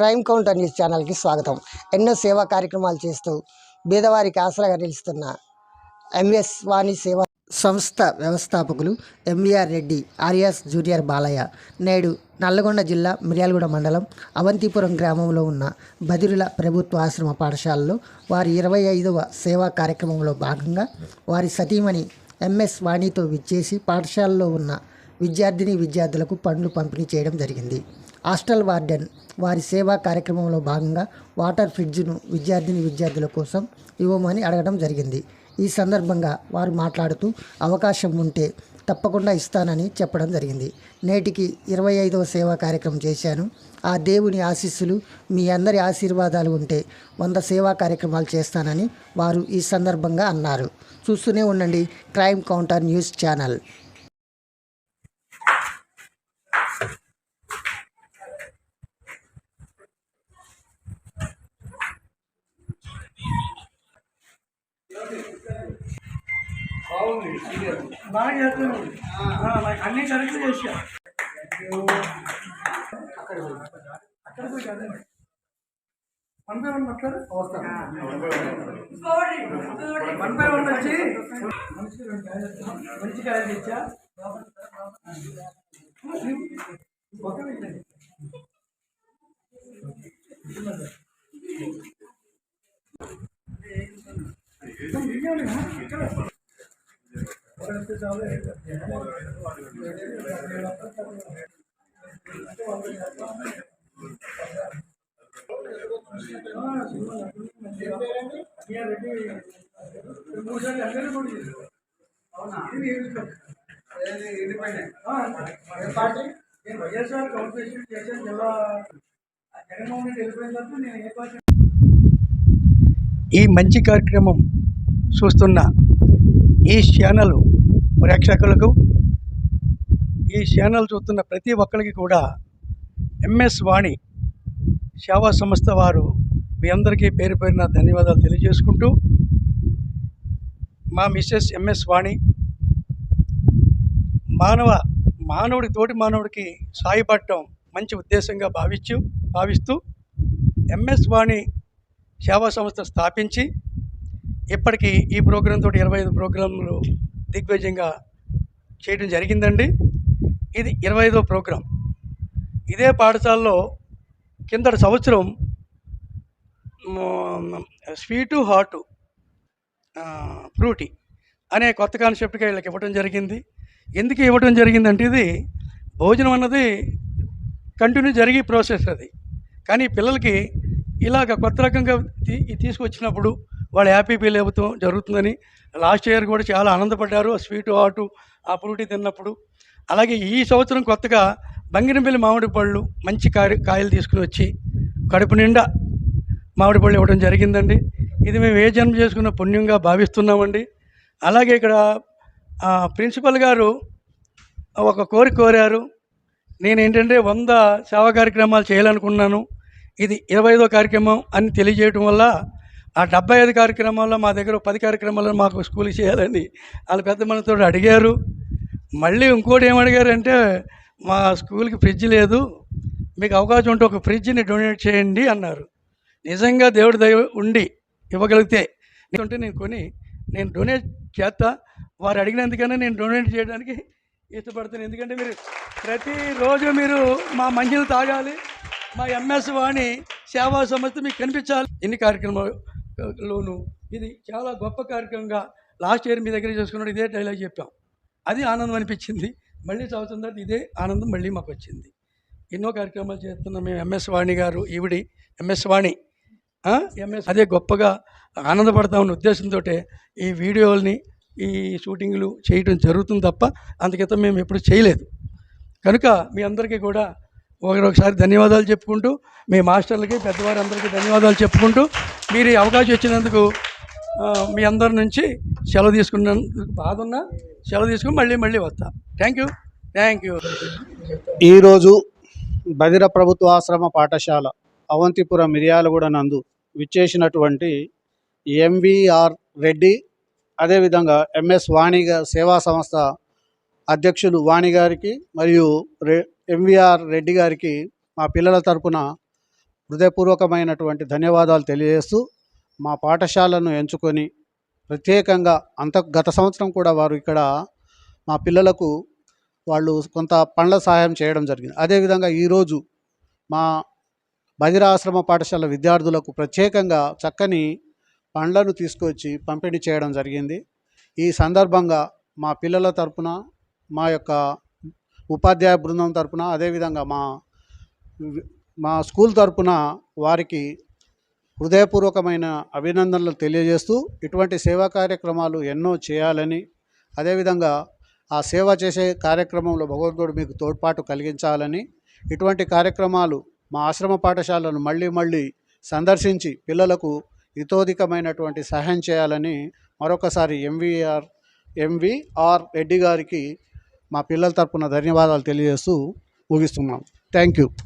Crime counter news ఛానల్కి స్వాగతం. ఎన్నో సేవా కార్యక్రమాలు చేస్తూ బీదవారికి ఆసరాగా నిలుస్తున్న ఎంఎస్ వాణి సేవా సంస్థ వ్యవస్థాపకులు ఎంవీఆర్ రెడ్డి ఆర్యాస్ జూనియర్ బాలయ్య నేడు నల్లగొండ జిల్లా మిర్యాలగూడ మండలం అవంతిపురం గ్రామంలో ఉన్న బదిరుల ప్రభుత్వ ఆశ్రమ పాఠశాలలో వారి ఇరవై ఐదవ సేవా కార్యక్రమంలో భాగంగా వారి సతీమణి ఎంఎస్ వాణితో విచ్చేసి పాఠశాలలో ఉన్న విద్యార్థిని విద్యార్థులకు పండ్లు పంపిణీ చేయడం జరిగింది. హాస్టల్ వార్డెన్ వారి సేవా కార్యక్రమంలో భాగంగా వాటర్ ఫ్రిడ్జ్ను విద్యార్థిని విద్యార్థుల కోసం ఇవ్వమని అడగడం జరిగింది. ఈ సందర్భంగా వారు మాట్లాడుతూ అవకాశం ఉంటే తప్పకుండా ఇస్తానని చెప్పడం జరిగింది. నేటికి ఇరవై ఐదవ సేవా కార్యక్రమం చేశాను. ఆ దేవుని ఆశీస్సులు మీ అందరి ఆశీర్వాదాలు ఉంటే వంద సేవా కార్యక్రమాలు చేస్తానని వారు ఈ సందర్భంగా అన్నారు. చూస్తూనే ఉండండి క్రైమ్ కౌంటర్ న్యూస్ ఛానల్. బాగా చేస్తున్నావు అన్ని కరెక్ట్ చేసా అక్కడ పోయి కదా వన్ బై వన్ మాట్లాడు. వన్ బై వన్ వచ్చి మంచి మంచి కాయలు తెచ్చా ఓకే వైఎస్ఆర్ కౌన్సిలేషన్ చేసిన జిల్లా జగన్మోహన్ రెడ్డి వెళ్ళిపోయిన తర్వాత నేను ఏ పార్టీ ఈ మంచి కార్యక్రమం చూస్తున్న ఈ ఛానల్ ప్రేక్షకులకు ఈ ఛానల్ చూస్తున్న ప్రతి ఒక్కరికి కూడా ఎంఎస్ వాణి సేవా సంస్థ వారు మీ అందరికీ పేరు పేరున ధన్యవాదాలు తెలియజేసుకుంటూ మా మిస్సెస్ ఎంఎస్ వాణి మానవ మానవుడి తోటి మానవుడికి సాయపడటం మంచి ఉద్దేశంగా భావించు భావిస్తూ ఎంఎస్ వాణి సేవా సంస్థ స్థాపించి ఇప్పటికీ ఈ ప్రోగ్రాంతో తోటి ఇరవై ఐదు ప్రోగ్రాంలు దిగ్విజయంగా చేయడం జరిగిందండి. ఇది ఇరవై ఐదో ప్రోగ్రాం. ఇదే పాఠశాలలో కిందటి సంవత్సరం స్వీటు హాటు ఫ్రూటీ అనే కొత్త కాన్సెప్ట్గా వీళ్ళకి ఇవ్వడం జరిగింది. ఎందుకు ఇవ్వడం జరిగిందంటే ఇది భోజనం అన్నది కంటిన్యూ జరిగే ప్రాసెస్ అది. కానీ పిల్లలకి ఇలాగ కొత్త రకంగా తీ- తీసుకొచ్చినప్పుడు వాళ్ళు హ్యాపీ ఫీల్ అవుతాం జరుగుతుందని లాస్ట్ ఇయర్ కూడా చాలా ఆనందపడ్డారు. స్వీటు స్వీట్ ఆ ఫ్రూటీ తిన్నప్పుడు. అలాగే ఈ సంవత్సరం కొత్తగా బంగినపల్లి మామిడి పళ్ళు మంచి కాయ కాయలు తీసుకుని వచ్చి కడుపు నిండా మామిడి పళ్ళు ఇవ్వడం జరిగిందండి. ఇది మేము ఏ జన్మ చేసుకున్న పుణ్యంగా భావిస్తున్నామండి. అలాగే ఇక్కడ ప్రిన్సిపల్ గారు ఒక కోరిక కోరారు. నేను ఏంటంటే వంద సేవా కార్యక్రమాలు చేయాలనుకున్నాను. ఇది ఇరవై ఐదో కార్యక్రమం అని తెలియజేయటం వల్ల ఆ డెబ్బై ఐదు కార్యక్రమాల్లో మా దగ్గర పది కార్యక్రమాలు మాకు స్కూల్కి చేయాలని వాళ్ళ పెద్ద మనతో అడిగారు. మళ్ళీ ఇంకోటి ఏమడిగారంటే మా స్కూల్కి ఫ్రిడ్జ్ లేదు. మీకు అవకాశం ఉంటే ఒక ఫ్రిడ్జ్ని డొనేట్ చేయండి అన్నారు. నిజంగా దేవుడి దయ ఉండి ఇవ్వగలిగితే ఉంటే నేను కొని నేను డొనేట్ చేస్తా. వారు అడిగినందుకనే నేను డొనేట్ చేయడానికి ఇష్టపడుతున్నాను. ఎందుకంటే మీరు ప్రతిరోజు మీరు మా మంచిలు తాగాలి. మా ఎంఎస్ వాణి సేవా సంస్థ మీకు కనిపించాలి. ఎన్ని కార్యక్రమాల్లోనూ ఇది చాలా గొప్ప కార్యక్రమంగా లాస్ట్ ఇయర్ మీ దగ్గర చేసుకున్నప్పుడు ఇదే డైలాగ్ చెప్పాం. అది ఆనందం అనిపించింది. మళ్ళీ సంవత్సరం తర్వాత ఇదే ఆనందం మళ్ళీ మాకు వచ్చింది. ఎన్నో కార్యక్రమాలు చేస్తున్నాం మేము ఎంఎస్ వాణి గారు ఈవిడి ఎంఎస్ వాణి ఎంఎస్ అదే గొప్పగా ఆనందపడతామన్న ఉద్దేశంతో ఈ వీడియోల్ని ఈ షూటింగ్లు చేయడం జరుగుతుంది తప్ప అందుకితం మేము ఎప్పుడు చేయలేదు. కనుక మీ అందరికీ కూడా ఒకసారి ధన్యవాదాలు చెప్పుకుంటూ మీ మాస్టర్లకి పెద్దవారందరికీ ధన్యవాదాలు చెప్పుకుంటూ మీరు ఈ అవకాశం ఇచ్చినందుకు మీ అందరి నుంచి సెలవు తీసుకున్నందుకు బాధ ఉన్నా సెలవు తీసుకుని మళ్ళీ మళ్ళీ వస్తా. థ్యాంక్ యూ థ్యాంక్ యూ ఈరోజు బదిర ప్రభుత్వ ఆశ్రమ పాఠశాల అవంతిపురం మిర్యాలగూడ నందు విచ్చేసినటువంటి ఎంవిఆర్ రెడ్డి అదేవిధంగా ఎంఎస్ వాణి సేవా సంస్థ అధ్యక్షులు వాణి గారికి మరియు రే ఎంవిఆర్ రెడ్డి గారికి మా పిల్లల తరపున హృదయపూర్వకమైనటువంటి ధన్యవాదాలు తెలియజేస్తూ మా పాఠశాలను ఎంచుకొని ప్రత్యేకంగా అంత గత సంవత్సరం కూడా వారు ఇక్కడ మా పిల్లలకు వాళ్ళు కొంత పండ్ల సహాయం చేయడం జరిగింది. అదేవిధంగా ఈరోజు మా బదిరాశ్రమ పాఠశాల విద్యార్థులకు ప్రత్యేకంగా చక్కని పండ్లను తీసుకొచ్చి పంపిణీ చేయడం జరిగింది. ఈ సందర్భంగా మా పిల్లల తరపున మా యొక్క ఉపాధ్యాయ బృందం తరపున అదేవిధంగా మా మా స్కూల్ తరపున వారికి హృదయపూర్వకమైన అభినందనలు తెలియజేస్తూ ఇటువంటి సేవా కార్యక్రమాలు ఎన్నో చేయాలని అదేవిధంగా ఆ సేవ చేసే కార్యక్రమంలో భగవద్గుడు మీకు తోడ్పాటు కలిగించాలని ఇటువంటి కార్యక్రమాలు మా ఆశ్రమ పాఠశాలను మళ్ళీ మళ్ళీ సందర్శించి పిల్లలకు హితోధికమైనటువంటి సహాయం చేయాలని మరొకసారి ఎంవీఆర్ ఎంవిఆర్ రెడ్డి గారికి మా పిల్లల తరపున ధన్యవాదాలు తెలియజేస్తూ ముగిస్తున్నాం. Thank you.